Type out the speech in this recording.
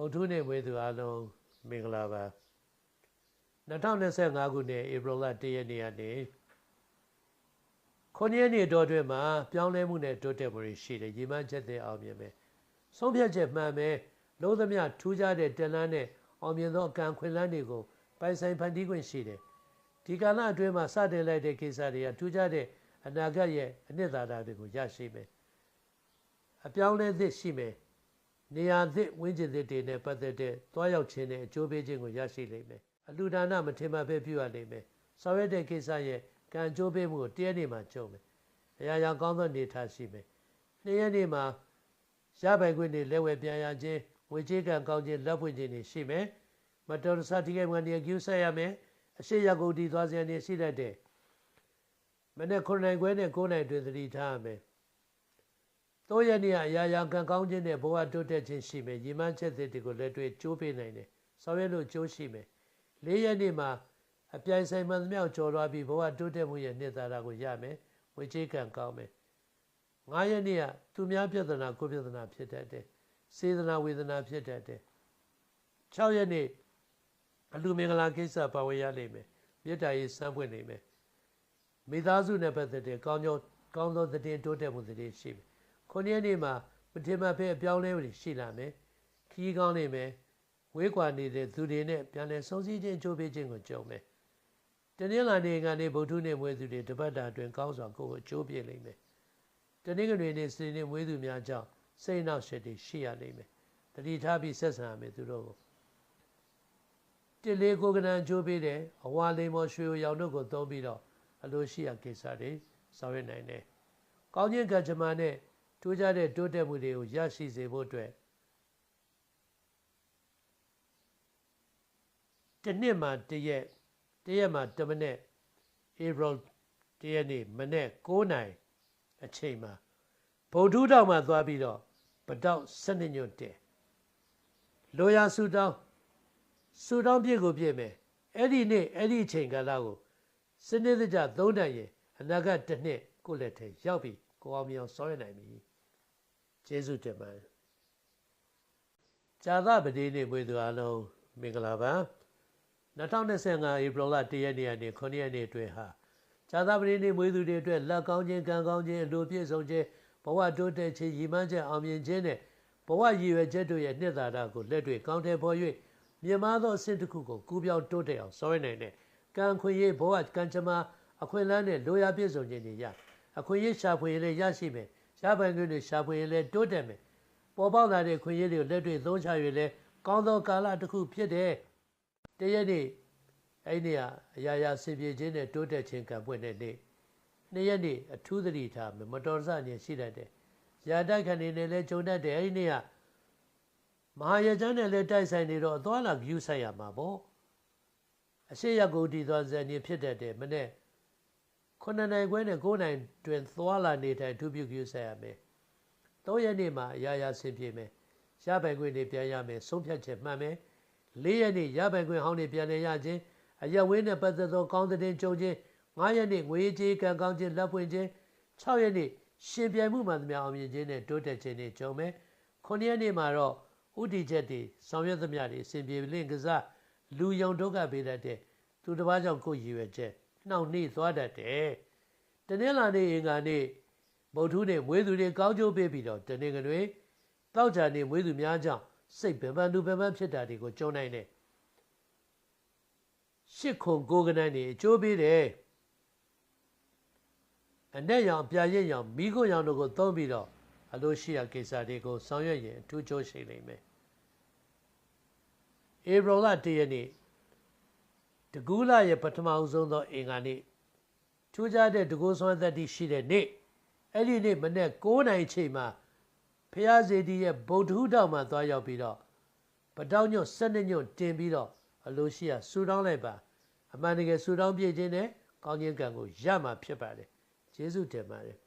ဗုဒ္ဓနေ့မွေးသူအားလုံးမင်္ဂလာပါ2025ခုနှစ်ဧပြီလ1ရက်နေ့ကနေခုနှစ်ရက်နေ့တော်အတွင်းမှာပြောင်းလဲမှုနဲ့တိုးတက်မှုတွေရှိတယ်ရည်မှန်းချက်တွေအောင်မြင်မယ်ဆုံးဖြတ်ချက်မှန်မယ်လုံးသမျှထူးခြားတဲ့တန်လန်းနဲ့အောင်မြင်သောအကံခွင့်လန်းတွေကိုပိုင်ဆိုင်ဖန်တီးခွင့်ရှိတယ်ဒီကာလအတွင်းမှာစတင်လိုက်တဲ့ကိစ္စတွေကထူးခြားတဲ့အနာဂတ်ရဲ့အနှစ်သာရတွေကိုရရှိမယ်အပြောင်းလဲသစ်ရှိမယ် နေရာသစ်ဝင်းကျင်သစ်တွေနဲ့ပတ်သက်တဲ့သွားရောက်ခြင်းနဲ့အကျိုးပေးခြင်းကိုရရှိလိမ့်မယ်အလူဒါနမထင်မှတ်ပဲပြုရလိမ့်မယ်ဆောင်ရွက်တဲ့ကိစ္စရဲ့ကံကြိုးပေးမှုကိုတရက်နေ့မှာကြုံမယ်အရာရာကောင်းသောနေထားရှိမယ်နှစ်ရက်နေ့မှာရပိုင်ခွင့်တွေလက်ဝဲပြန်ရခြင်းဝေချေကံကောင်းခြင်းလက်ဖွင့်ခြင်းတွေရှိမယ်မတော်တဆတိကိမန်ဒီကျူးဆက်ရမယ်အရှိရကုန်ဒီသွားစရာနေရှိတတ်တဲ့မနေ့9နိုင်ခွဲနဲ့9နိုင်တွင်သတိထားရမယ် တော့ရနေ့အရာရာကံကောင်းခြင်းနဲ့ဘဝတိုးတက်ခြင်းရှိမယ်ညီမချက်တွေကိုလက်တွေ့ကြိုးပေးနိုင်တယ်ဆောင်ရွက်လို့ကြိုးရှိမယ်၄ရက်နေ့မှာအပြိုင်ဆိုင်မှန်သမျှကျော်လွှားပြီးဘဝတိုးတက်မှုရဲ့နှစ်သာရကိုရမယ်ဝေချေကံကောင်းမယ်၅ရက်နေ့ကသူများပြဿနာကိုပြဿနာဖြစ်တတ်တယ်စေတနာဝေဒနာဖြစ်တတ်တယ်6ရက်နေ့အလူမင်္ဂလာကိစ္စပါဝင်ရလိမ့်မယ်မြတ်တာရေးစမ်းပွင့်နေမယ်မိသားစုနဲ့ပတ်သက်တဲ့ကောင်းကျိုးကောင်းသောသတင်းတိုးတက်မှုတွေရှိမယ် ခုနှစ်ရက်နေ့မှာမထင်မှတ်ဖဲအပြောင်းလဲတွေရှိလာမယ်ခီးကောင်းနေမယ်ဝေးကွာနေတဲ့သူတွေနဲ့ပြန်လည်ဆုံးစည်းခြင်းကြိုးပေးခြင်းကိုကြုံမယ်တနင်္လာနေ့ကနေဗုဒ္ဓနေ့မွေးသူတွေတပတ်တာအတွင်းကောင်းစွာကိုယ်ကိုအကျိုးပြလိမ့်မယ်တနင်္ဂနွေနေ့စနေနေ့မွေးသူများကြောင့်စိတ်နှောက်ယှက်တွေရှိရလိမ့်မယ်တတိထားပြီးဆက်ဆံရမယ်သူတို့ကိုတစ်လေးကိုကနန်ကြိုးပေးတယ်အဝါလိမ်မော်ရွှေရောင်တို့ကိုသုံးပြီးတော့အလိုရှိရာကိစ္စတွေဆောင်ရွက်နိုင်တယ်ကောင်းခြင်းကကြမ္မာနဲ့ တိုးကြတဲ့တိုးတက်မှုတွေကိုရရှိစေဖို့အတွက်တစ်နှစ်မှာတရက်တရက်မှာတမနဲ့ April တရက်နေ့မနေ့9နိုင်အချိန်မှာဗုဒ္ဓတောင်မှာသွားပြီးတော့ပတောက်12ညွတ်တယ်လိုရာဆူတောင်းဆူတောင်းပြည့်ကိုပြည့်မယ်အဲ့ဒီနေ့အဲ့ဒီအချိန်ကာလကိုစနစ်တကျသုံးတန်ရင်အနာဂတ်တစ်နှစ်ကိုလက်ထဲရောက်ပြီကိုအောင်မြောင်ဆောရနိုင်ပြီ ကျေးဇူးတင်ပါတယ်ဇာသပတိနေ့မွေးသူအလုံးမင်္ဂလာပါ2025ဧပြီလ1ရက်နေ့ကနေ9ရက်နေ့အတွင်းဟာဇာသပတိနေ့မွေးသူတွေအတွက်လက်ကောင်းခြင်းကံကောင်းခြင်းအလိုပြည့်စုံခြင်းဘဝတိုးတက်ခြင်းရည်မှန်းချက်အောင်မြင်ခြင်းနဲ့ဘဝရည်ရွယ်ချက်တို့ရဲ့နှစ်သာရကိုလက်တွေ့ကောင်းတယ်ဖော်၍မြင်မာသောအဆင့်တစ်ခုကိုကူးပြောင်းတိုးတက်အောင်ဆောင်ရွက်နိုင်တဲ့ကံခွင့်ရေးဘဝကံကြမ္မာအခွင့်အလမ်းနဲ့လိုရာပြည့်စုံခြင်းတွေရအခွင့်အရေးရှာဖွေရင်လည်းရရှိမယ် ရပိုင်ခွင့်တွေရှာဖွေရင်လည်းတိုးတက်မယ်ပေါ်ပေါက်လာတဲ့ခွင့်ရေးတွေကိုလက်တွေ့သုံးချ၍လည်းကောင်းသောကာလတစ်ခုဖြစ်တဲ့တရက်နေ့အဲ့ဒီအရာရာဆင်ပြေခြင်းနဲ့တိုးတက်ခြင်းကံပွင့်တဲ့နေ့နေ့ရက်နေ့အထူးသတိထားမယ်မတော်တဆအနေရှိတတ်တယ်ရာတိုက်ခံနေလည်းဂျုံတတ်တယ်အဲ့ဒီနေ့ကမဟာရကျမ်းနဲ့လည်းတိုက်ဆိုင်နေတော့အသွားလာကြူးဆိုင်ရမှာပေါ့အရှိရကိုတီသွားဇန်နေဖြစ်တတ်တယ်မနေ့ 9နိုင်ခွဲနဲ့9နိုင်တွင်သွားလာနေတဲ့အထူးပြုကြူးဆိုင်ရမယ်၃ရက်နေ့မှာအရာရာဆင်ပြေမယ်ရပိုင်ခွင့်တွေပြန်ရမယ်ဆုံးဖြတ်ချက်မှန်မယ်၄ရက်နေ့ရပိုင်ခွင့်ဟောင်းတွေပြန်လည်ရခြင်းအရဝင်းနဲ့ပတ်သက်သောကောင်းတဲ့ကြုံခြင်း9ရက်နေ့ငွေကြေးကံကောင်းခြင်းလက်ဖွင့်ခြင်း6ရက်နေ့ရှင်ပြိုင်မှုမှန်သမျှအောင်မြင်ခြင်းနဲ့တိုးတက်ခြင်းတွေကြုံမယ်9ရက်နေ့မှာတော့ဥတီချက်တွေဆောင်ရွက်သမျှတွေအစဉ်ပြေလင့်ကစားလူယုံဒုက္ခပေးတတ်တဲ့သူတစ်ပါးကြောင့်ကိုယ်ရည်ရွယ်ချက် နှောင့်နှေးသွားတတ်တယ်တနင်္လာနေ့အင်္ဂါနေ့ဗုဒ္ဓနေ့မွေးသူတွေကောင်းကျိုးပေးပြီးတော့တနင်္ဂနွေတောက်ကြနေ့မွေးသူများကြောင့်စိတ်ပင်ပန်းသူပင်ပန်းဖြစ်တာတွေကိုကြုံနိုင်တယ်ရှစ်ခုကိုကနန်းနေအကျိုးပေးတယ်အနဲ့ရောင်ပြရင့်ရောင်မိခွန်းရောင်တို့ကိုသုံးပြီးတော့အလိုရှိရာကိစ္စတွေကိုဆောင်ရွက်ရင်အထူးကျိုးရှိနိုင်မယ်ဧပြီလ၁ရက်နေ့ တကူးလာရဲ့ပထမအဆုံးသောအင်္ဂါနေ့ထူးခြားတဲ့တကူးဆွမ်းသက်တည်ရှိတဲ့နေ့အဲ့ဒီနေ့မနေ့9နိုင်ချိန်မှာဖျားစေတီရဲ့ဗုဒ္ဓဟူတောင်မှာသွားရောက်ပြီးတော့ပတောင်းညွတ်12ညွတ်တင်ပြီးတော့အလိုရှိရာဆူတောင်းလိုက်ပါအမှန်တကယ်ဆူတောင်းပြည့်ခြင်းနဲ့ကောင်းခြင်းကံကိုရမှာဖြစ်ပါတယ်ကျေးဇူးတင်ပါတယ်